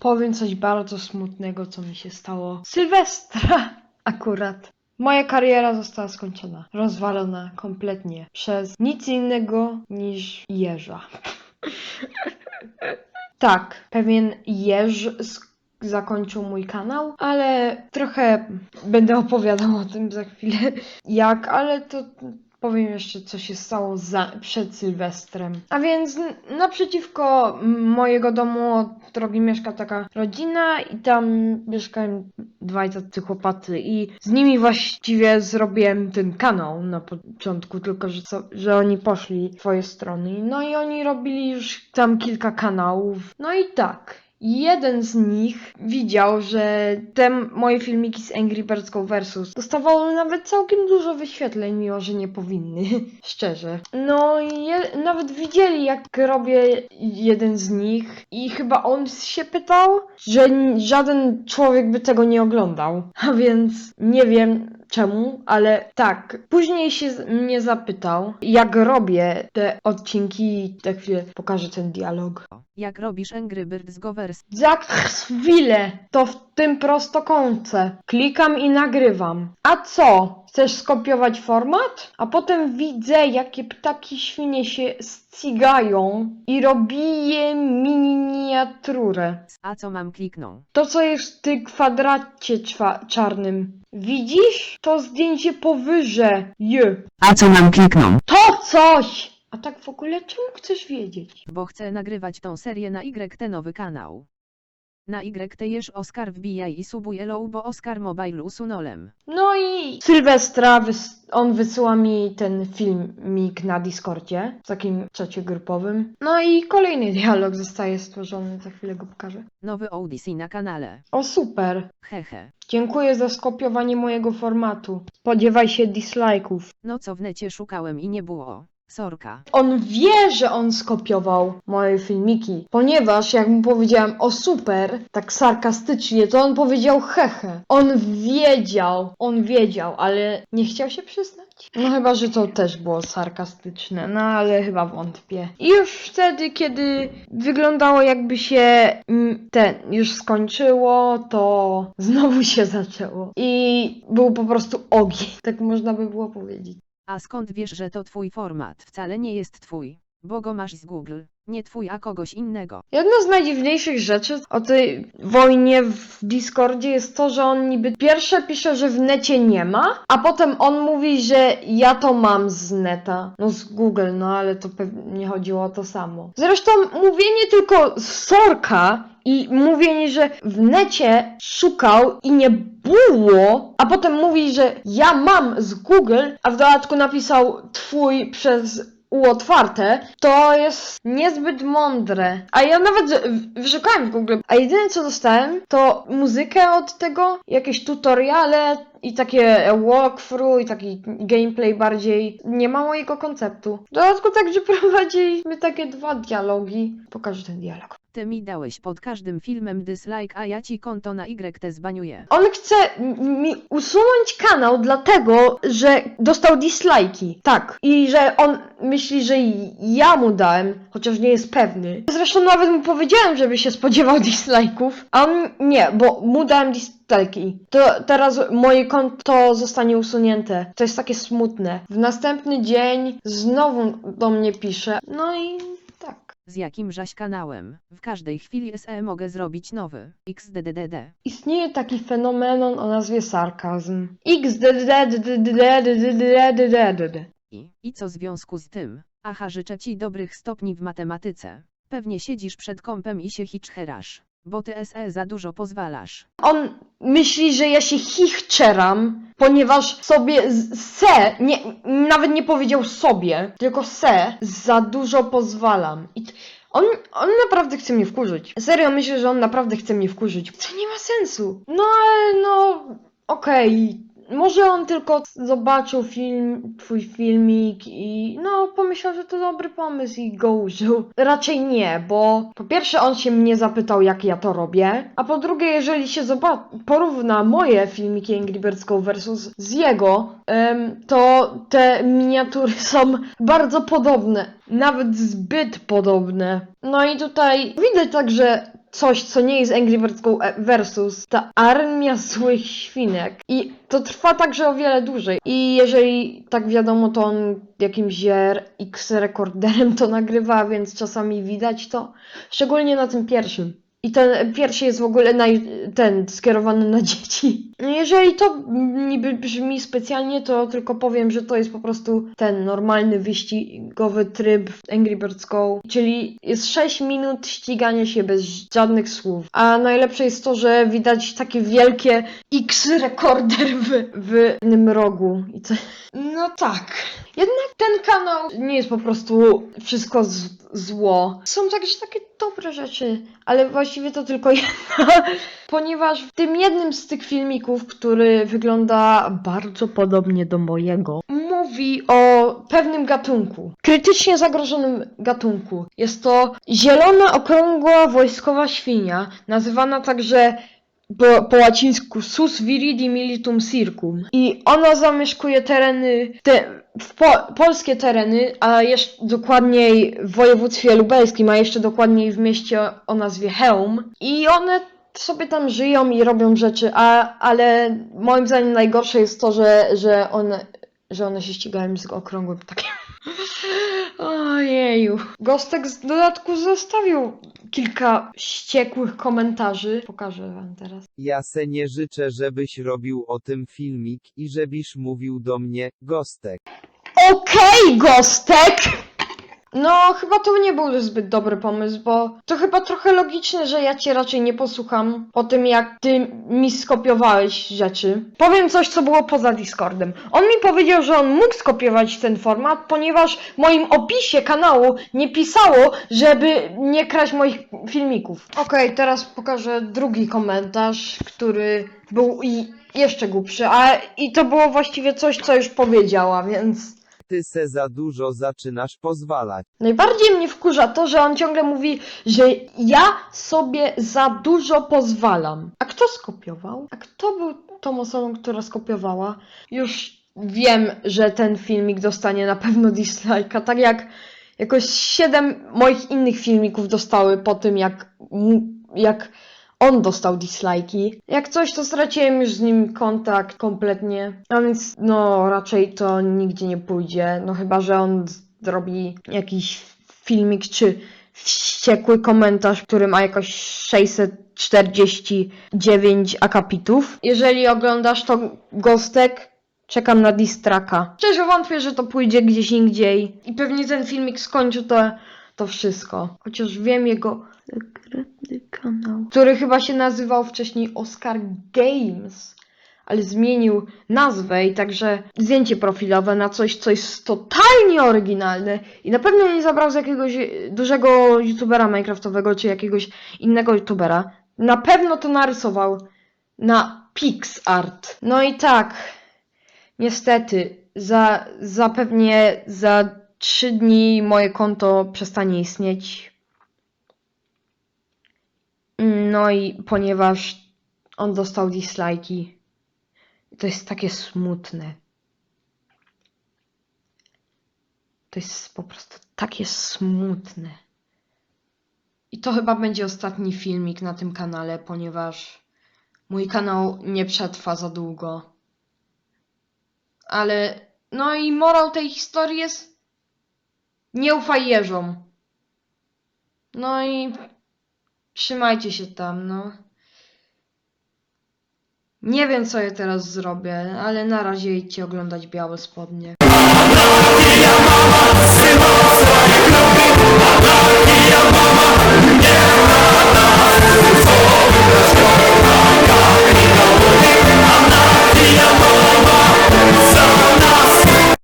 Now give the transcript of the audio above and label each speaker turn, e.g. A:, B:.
A: powiem coś bardzo smutnego, co mi się stało Sylwestra akurat. Moja kariera została skończona, rozwalona kompletnie przez nic innego niż jeża. tak, pewien jeż zakończył mój kanał, ale trochę będę opowiadał o tym za chwilę. Jak, ale to powiem jeszcze, co się stało za, przed Sylwestrem. A więc naprzeciwko mojego domu drogi mieszka taka rodzina i tam mieszkają dwaj tacy chłopacy i z nimi właściwie zrobiłem ten kanał na początku, tylko że, co, że oni poszli w swoje strony. No i oni robili już tam kilka kanałów. No i tak. Jeden z nich widział, że te moje filmiki z Angry Birds Go Versus dostawały nawet całkiem dużo wyświetleń, mimo że nie powinny, szczerze. No i nawet widzieli, jak robię jeden z nich i chyba on się pytał, że żaden człowiek by tego nie oglądał. A więc nie wiem, czemu, ale tak. Później się mnie zapytał, jak robię te odcinki i za chwilę pokażę ten dialog.
B: Jak robisz Angry Birds Govers?
A: Za chwilę to w tym prostokącie. Klikam i nagrywam. A co? Chcesz skopiować format? A potem widzę, jakie ptaki świnie się ścigają i robię miniaturę.
B: A co mam klikną?
A: To, co jest w tym kwadracie czwa- czarnym. Widzisz? To zdjęcie powyżej. J.
B: A co mam klikną?
A: To coś! A tak w ogóle czemu chcesz wiedzieć?
B: Bo chcę nagrywać tą serię na YT nowy kanał. Na YT jesz Oscar wbijaj i subuj elo, bo Oscar Mobile usunąłem.
A: No i Sylwestra wys- on wysyła mi ten filmik na Discordzie, w takim czacie grupowym. No i kolejny dialog zostaje stworzony, za chwilę go pokażę.
B: Nowy Odyssey na kanale.
A: O super!
B: Hehe.
A: Dziękuję za skopiowanie mojego formatu. Spodziewaj się dislike'ów.
B: No co w necie szukałem i nie było. Sorka.
A: On wie, że on skopiował moje filmiki, ponieważ jak mu powiedziałem o super, tak sarkastycznie, to on powiedział hehe. On wiedział, on wiedział, ale nie chciał się przyznać. No chyba, że to też było sarkastyczne, no ale chyba wątpię. I już wtedy, kiedy wyglądało jakby się mm, ten już skończyło, to znowu się zaczęło. I był po prostu ogień, tak można by było powiedzieć.
B: A skąd wiesz, że to twój format? Wcale nie jest twój. Bo go masz z Google. Nie twój, a kogoś innego.
A: Jedna z najdziwniejszych rzeczy o tej wojnie w Discordzie jest to, że on niby pierwsze pisze, że w necie nie ma, a potem on mówi, że ja to mam z neta. No z Google, no ale to pewnie chodziło o to samo. Zresztą mówienie tylko sorka i mówienie, że w necie szukał i nie było, a potem mówi, że ja mam z Google, a w dodatku napisał twój przez u otwarte, to jest niezbyt mądre. A ja nawet wyszukałem w Google, a jedyne co dostałem to muzykę od tego, jakieś tutoriale i takie walkthrough i taki gameplay bardziej. Nie ma mojego konceptu. W dodatku także prowadziliśmy takie dwa dialogi. Pokażę ten dialog.
B: Ty mi dałeś pod każdym filmem dislike, a ja ci konto na YT zbaniuję.
A: On chce mi usunąć kanał dlatego, że dostał dislajki. Tak. I że on myśli, że ja mu dałem, chociaż nie jest pewny. Zresztą nawet mu powiedziałem, żeby się spodziewał dislajków, a on nie, bo mu dałem dislajki. To teraz moje konto zostanie usunięte. To jest takie smutne. W następny dzień znowu do mnie pisze. No i.
B: Z jakim żaś kanałem? W każdej chwili SE mogę zrobić nowy. XDDDD.
A: Istnieje taki fenomenon o nazwie sarkazm. XDDDDDDDDDDDD.
B: I, I co w związku z tym? Aha, życzę ci dobrych stopni w matematyce. Pewnie siedzisz przed kąpem i się hiczherasz. Bo ty SE za dużo pozwalasz.
A: On myśli, że ja się chichczeram, ponieważ sobie se, nie, nawet nie powiedział sobie, tylko se, za dużo pozwalam. I t- on, on naprawdę chce mnie wkurzyć. Serio, myślę, że on naprawdę chce mnie wkurzyć. To nie ma sensu. No ale no, okej. Może on tylko zobaczył film, twój filmik i no pomyślał, że to dobry pomysł i go użył. Raczej nie, bo po pierwsze on się mnie zapytał jak ja to robię, a po drugie jeżeli się porówna moje filmiki Angry Birds Go versus z jego, em, to te miniatury są bardzo podobne. Nawet zbyt podobne. No i tutaj widać także coś, co nie jest Angry Birds Go e, versus ta armia złych świnek. I to trwa także o wiele dłużej. I jeżeli tak wiadomo, to on jakimś X rekorderem to nagrywa, więc czasami widać to. Szczególnie na tym pierwszym. I ten pierwszy jest w ogóle naj, ten skierowany na dzieci. Jeżeli to niby brzmi specjalnie, to tylko powiem, że to jest po prostu ten normalny wyścigowy tryb w Angry Birds Go. Czyli jest 6 minut ścigania się bez żadnych słów. A najlepsze jest to, że widać takie wielkie X rekorder w, w rogu. I to... No tak. Jednak ten kanał nie jest po prostu wszystko zło. Są także takie dobre rzeczy, ale właściwie to tylko jedna. Ponieważ w tym jednym z tych filmików, który wygląda bardzo podobnie do mojego, mówi o pewnym gatunku. Krytycznie zagrożonym gatunku. Jest to zielona, okrągła wojskowa świnia, nazywana także po, po łacińsku sus viridi militum circum. I ona zamieszkuje tereny, te, po, polskie tereny, a jeszcze dokładniej w województwie lubelskim, a jeszcze dokładniej w mieście o nazwie Chełm. I one sobie tam żyją i robią rzeczy, a, ale moim zdaniem najgorsze jest to, że, że one, że one się ścigają z okrągłym takim. Ojeju. Gostek z dodatku zostawił kilka ściekłych komentarzy. Pokażę wam teraz.
C: Ja se nie życzę, żebyś robił o tym filmik i żebyś mówił do mnie, Gostek.
A: Okej, Gostek! No, chyba to nie był zbyt dobry pomysł, bo to chyba trochę logiczne, że ja cię raczej nie posłucham po tym, jak ty mi skopiowałeś rzeczy. Powiem coś, co było poza Discordem. On mi powiedział, że on mógł skopiować ten format, ponieważ w moim opisie kanału nie pisało, żeby nie kraść moich filmików. Okej, teraz pokażę drugi komentarz, który był i jeszcze głupszy, a i to było właściwie coś, co już powiedziała, więc...
C: Ty se za dużo zaczynasz pozwalać.
A: Najbardziej mnie wkurza to, że on ciągle mówi, że ja sobie za dużo pozwalam. A kto skopiował? A kto był tą osobą, która skopiowała? Już wiem, że ten filmik dostanie na pewno dislike'a, tak jak jakoś 7 moich innych filmików dostały po tym, jak, jak on dostał dislike'i. Jak coś, to straciłem już z nim kontakt kompletnie. A więc, no, raczej to nigdzie nie pójdzie. No, chyba, że on zrobi jakiś filmik czy wściekły komentarz, który ma jakoś 649 akapitów. Jeżeli oglądasz to Gostek, czekam na distraka. Szczerze wątpię, że to pójdzie gdzieś indziej. I pewnie ten filmik skończy to, to wszystko. Chociaż wiem jego sekretny kanał, który chyba się nazywał wcześniej Oscar Games, ale zmienił nazwę i także zdjęcie profilowe na coś, co jest totalnie oryginalne i na pewno nie zabrał z jakiegoś dużego youtubera minecraftowego czy jakiegoś innego youtubera. Na pewno to narysował na PixArt. No i tak, niestety, za, za pewnie za 3 dni moje konto przestanie istnieć. No i ponieważ on dostał dislike'i, to jest takie smutne. To jest po prostu takie smutne. I to chyba będzie ostatni filmik na tym kanale, ponieważ mój kanał nie przetrwa za długo. Ale no i morał tej historii jest nie ufaj jeżom. No i Trzymajcie się tam, no. Nie wiem, co ja teraz zrobię, ale na razie idźcie oglądać białe spodnie. Mama,